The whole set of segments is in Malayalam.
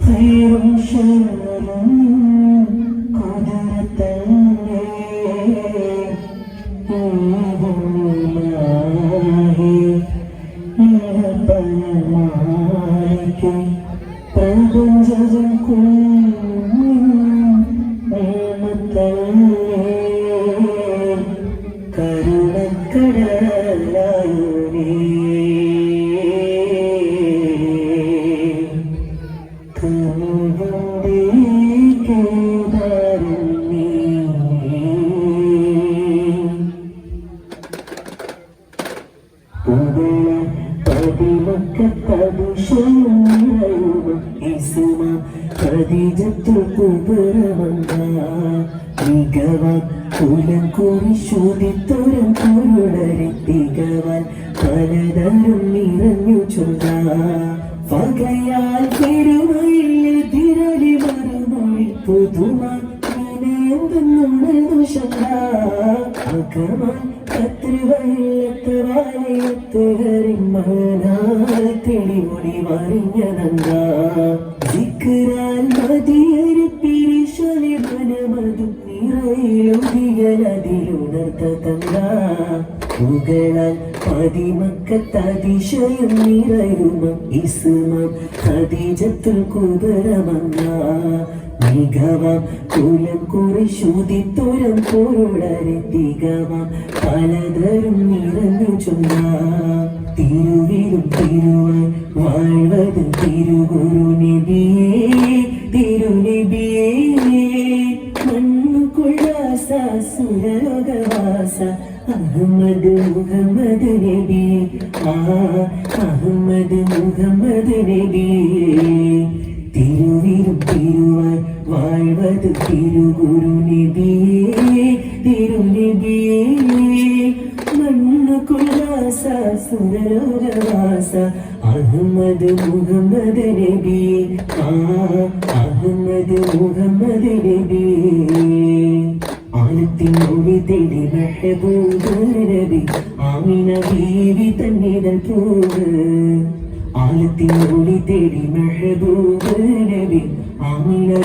خير شر قدرة പ്രപഞ്ചം കരുണക്കടലായൂനേ ശോധിത്തോരം കുരുടരെ തികവാൻ പലതരം നിറഞ്ഞു ചൊല്ലാ. പകയാൽ പെരുമയിൽ തിരളി മറുമൊഴി പുതുമ തെളിമൊഴി മറിഞ്ഞതങ്കാ. മതിയൊരു പിരിശലി മനമതും നിറയിലൊഴിയലതിലുണർത്തതങ്കാ പുകളാൽ പതിമക്കത്തതിശയം നിറയുമ ഇസ്മം ഖദീജത്തുൽ കുബരമങ്ങ മികവാം കുലം കുറി ശുതിത്തുരം പൊരുളരെ തികവാം പലതരം നിറഞ്ഞു ചൊന്ന. തിരുവിലും തിരുവാൻ വാഴ്വത് തിരുഗുരു നബിയേ തിരുനബിയേ. മണ്ണുകൊള്ളാസ സുരലോകവാസ അഹമ്മദ് മുഹമ്മദ് നബി. ആ അഹമ്മദ് മുഹമ്മദ് നബി. തിരുവിരും തിരുവായി വാഴ്വത് തിരുഗുരു നബിയേ തിരുനബിയേ മണ്ണുകൊള്ളാസ സുരലോകവാസ. അഹമ്മദ് മുഹമ്മദ് നബി. ആ അഹമ്മദ് മുഹമ്മദ് നബി. ആലത്തിനൊളി മെഹബൂബ് നബി ആമിന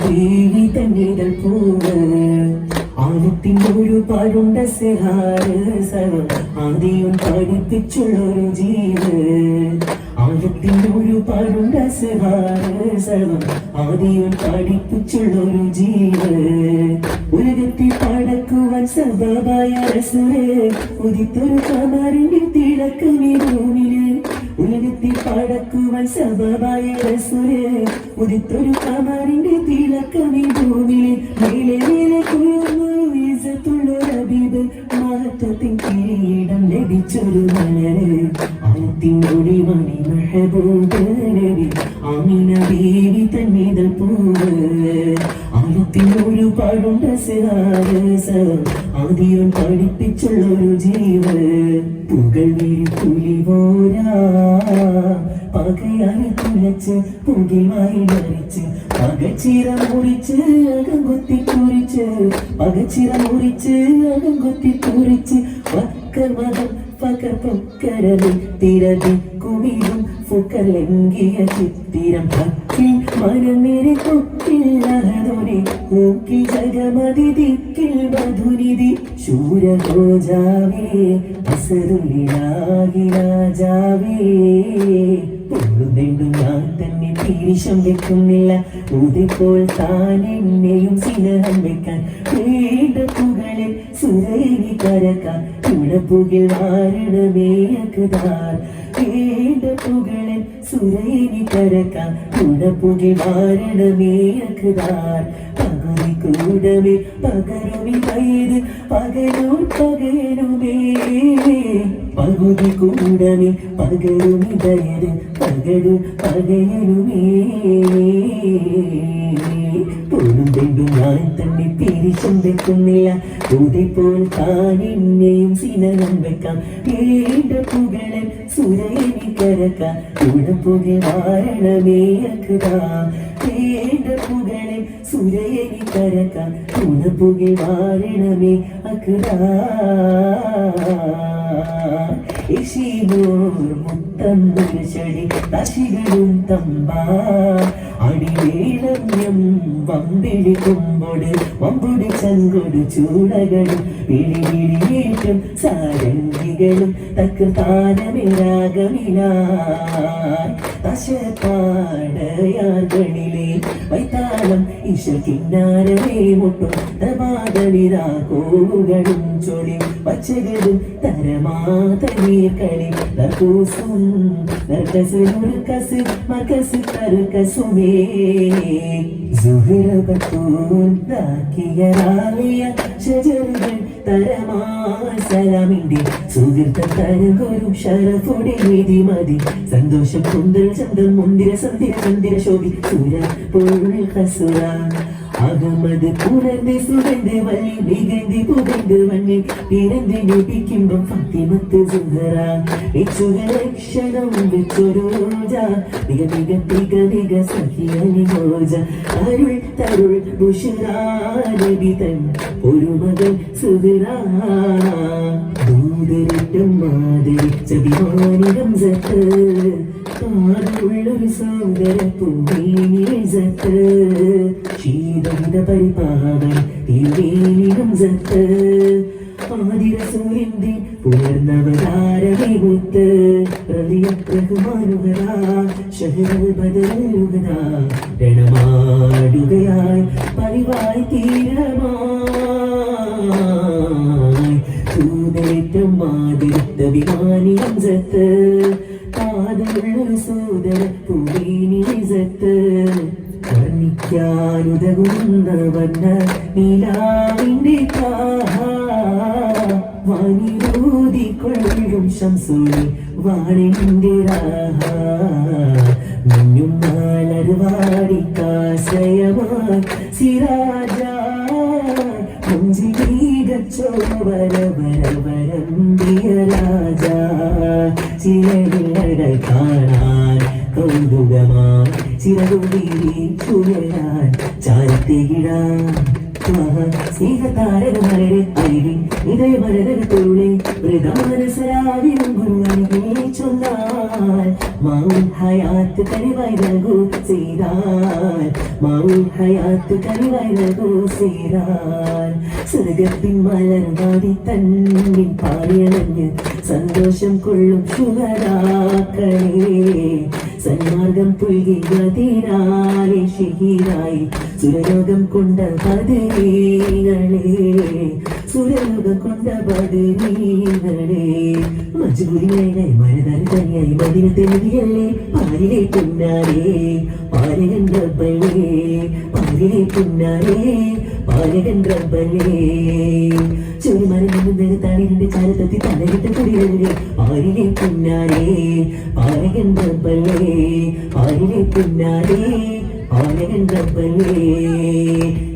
ബീവി തന്നിതൽ പൂവ് ആലത്തിനൊരു പരുണ്ട സഹാര സർവം ആദ്യം പഠിപ്പിച്ചുള്ളൊരു ജീവ് ആലത്തിനൊരു പാടുണ്ട സെഹാര് സർവം ആദ്യം പഠിപ്പിച്ചുള്ളൊരു ജീവ ഉലകത്തിൽ പടക്കുവാൻ സബാബായ റസൂൽ ഉദിത്തൊരു കമാറിന്റെ തിളക്കമേ ഭൂമിൽ ഉലകത്തിൽ പടക്കുവാൻ സബാബായ റസൂൽ ഉദിത്തൊരു കമാറിന്റെ തിളക്കമേ ഭൂമിൽ മേലെ മേലെ കുയർന്നു ആദ്യം പഠിപ്പിച്ചുള്ള ഒരു ജീവൻ. വീരി പുലി പോരാ. പകയായി കുലച്ച് പുകിമായി മരിച്ച്. പകച്ചിറ മുറിച്ച് അകം കൊത്തി കുറിച്ച്. പകച്ചിറ മുറിച്ച് അകം കൊത്തി കുറിച്ച്. വക്കമതം പകർ പൊക്കരലിൽ തിരതി കുമിരും ഫുക്കലെങ്കിയ ചിത്തിരം പക്കിൽ തൊട്ടിൽ അഹദോനെ നോക്കി ജഗമതി ദിക്കിൽ മധുരിതി ശൂരഗോജാവേ അസരുളിലാകി രാജാവേ. പൊള്ളുന്നെണ്ടും ഞാൻ തിരിശം വെക്കുന്നില്ല. ഇതിപ്പോൾ താൻ എന്നെയും സ്നേഹം വെക്കാൻ. വേണ്ട പുകളിൽ സുരേവി കരക്കാൻ. ഇവിടെ അകതാർ വേണ്ട പുകളിൽ സുരേവി കരക്കാൻ. ഇവിടെ വാരണമേ അകതാർ പകുതി കൂടമേ പകരുമി വൈത് പകരോ പകരുമേ. പകുതി കൂടമേ പകരുമി ദയത് പകരു പകരുമേ പോലും തെണ്ടും ഞാൻ തന്നെ തിരിച്ചും വെക്കുന്നില്ല ഉദിപ്പോൾ താൻ എന്നെയും സിനകം വെക്കാം. വേണ്ട പുകളൻ സുരേനി കരക്കാം. ഉടപ്പുക വാരണമേ അക്കുതാ വേണ്ട പുകളൻ സുരേനി കരക്കാം. വാരണമേ അക്കുതാ ഇശിനോർ മുത്തം ഒരു ചെടി തശികളും തമ്പാ. അടിവേളമ്യം വമ്പിടി കുമ്പൊട് വമ്പുടി ചങ്കുടി ചൂടകളും വിളിയേറ്റും സാരംഗികളും തക്ക് താരമിരാഗമിനായി തശപ്പാടയാർകളിലെ വൈത്താളം ഈശ കിന്നാരമേ മുട്ടും തപാതളിതാ കോവുകളും ചൊളി പച്ചകളും തരമാതീർക്കളി തർക്കൂസും നർക്കസ് നുർക്കസ് മകസ് തറുക്കസുമേ സന്തോഷം കുന്തൽ ചന്തം മുന്തിര സന്ധിര ചന്ദിര ശോഭി സുര പൊരുൾ കസുര அகமது புரந்து சுரந்து வழி நிகழ்ந்து புகழ்ந்து வண்ணில் பிறந்து நீடிக்கின்றோம் பத்திமத்து சுந்தரா இச்சுக லட்சணம் விச்சொரு ரோஜா மிக மிக மிக மிக சகியனி ரோஜா அருள் தருள் புஷராரபி தன் ஒரு மகன் சுதரா ദൂതരറ്റം മാതിരിച്ച വിമാനികം സത്ത് പാടുള്ളൊരു സോദര പൂമീനിസത്ത് ശീതമിത പരിപാവൻ തിരുവേനികം സത്ത് ആതിര സൂര്യന്റെ പുനർനവതാരമേ മുത്ത് പ്രതിയ ബഹുമാനുകര ശഹരൽ ബദലുകര രണമാടുകയായി പതിവായി തീരമായി ചൂതേറ്റം മാതിരുത്ത വിമാനി ഹംസത്ത് പൂവീനിസത്ത് വർണിക്കാനുതകുന്ന വന്ന നിലാവിന്റെ വാനിരൂതിക്കൊള്ളും ശംസൂരി വാണിന്റെ മഞ്ഞും മിന്നും നാളരുവാടി കാശയമായി സിരാജ. മുഞ്ചിഗച്ചോ ചിരകൾ കാണാൻ കൗതുകമായി ചിറകുടി ചുഴലാൻ ചാരത്തികിടാൻ സ്നേഹതാരകമലരെ അരിവിൻ ഇതയ മരതരത്തോളെ മൃഗാനസരാവിനും ഗുരുവനെ ചൊന്നാൽ മാവും ഹയാത്ത് കനിവായി നൽകൂ ചെയ്താൽ മാവും ഹയാത്ത് കനിവായി നൽകൂ ചെയ്താൽ സ്വർഗത്തിൻ മലർവാടി തന്നിൻ പാലിയണഞ്ഞ് സന്തോഷം കൊള്ളും ശുഭരാക്കളേ സന്മാർഗം പുൽകിയതിനാലെ ഷഹീരായി സുരലോകം കൊണ്ട പതിനീകളെ സുരലോകം കൊണ്ട പതിനീകളെ മജുഗുരിയായി മരതര തനിയായി മതിനത്തെ നിധിയല്ലേ പാലിലെ പിന്നാലേ പാലകൻ റബ്ബനേ പാലിലെ പിന്നാലേ പാലകൻ റബ്ബനേ ചുരുമരം നിന്ന് തളിരിന്റെ ചാരത്തെത്തി തലകിട്ട് കുടിയല്ലേ പാലിലെ പിന്നാലേ പാലകൻ റബ്ബനേ പാലിലെ പിന്നാലെ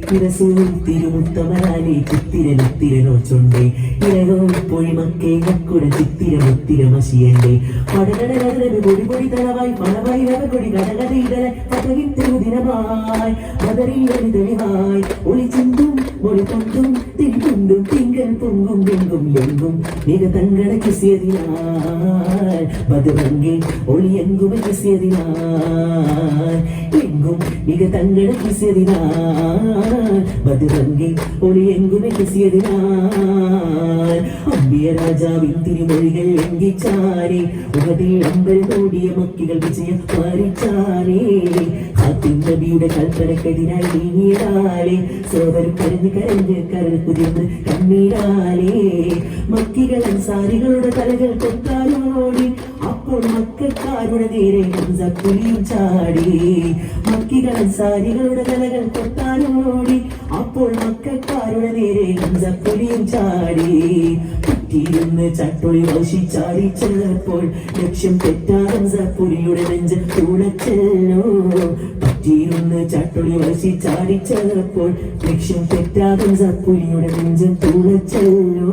തിരസൂർ തിരുമുത്തമരാലി ചിത്തിരനുത്തിരനോ ചൊണ്ടേ ഇരകോ പൊഴിമക്കേ ഞക്കുട ചിത്തിരമുത്തിരമശിയണ്ടേ. പടകടകടലു പൊടി പൊടി തലവായി പണവായി രവകൊടി കടകടയിടല പതകിൻ തിരുദിനമായി മദറിയടി തെളിവായി ഒളി ചിന്തും മൊഴി കൊണ്ടും அன்பும் திங்கள் பொங்கும் பொங்கும் எங்கும். மிக தங்களை கிசியதினார் மதுரங்கே ஒளி எங்குமே கிசியதினார் எங்கும் மிக தங்களை கிசியதினார் மதுரங்கே ஒளி எங்குமே கிசியதினார் அம்பிய ராஜாவின் திருமொழிகள் எங்கி சாரே. உகதில் அம்பல் கூடிய மக்கிகள் விஜயம் மாறிச்சாரே നബിയുടെ കൽപ്പനക്കെതിരായി നീങ്ങിയതാലേ സോദരം കരഞ്ഞ് കരഞ്ഞ് കരഞ്ഞ് കുതിർന്ന് കണ്ണീരാലേ. മക്കികൾ അൻസാരികളുടെ തലകൾ കൊത്താലോടി അപ്പോൾ മക്കാരുടെ നേരെ കുലിയും ചാടി. മക്കികൾ സാരികളുടെ തലകൾ തൊട്ടാനോടി അപ്പോൾ മക്കാരുടെ നേരെ കുലിയും ചാടി. കുറ്റിയിരുന്ന് ചട്ടൊളി വശിച്ചാടി ചെന്നപ്പോൾ ലക്ഷ്യം തെറ്റാറും പുലിയുടെ നെഞ്ച് തുളച്ചല്ലോ പറ്റിയിരുന്ന് ചട്ടൊളി വശിച്ചാടി ചെന്നപ്പോൾ ലക്ഷ്യം തെറ്റാറും പുലിയുടെ നെഞ്ച് തുളച്ചല്ലോ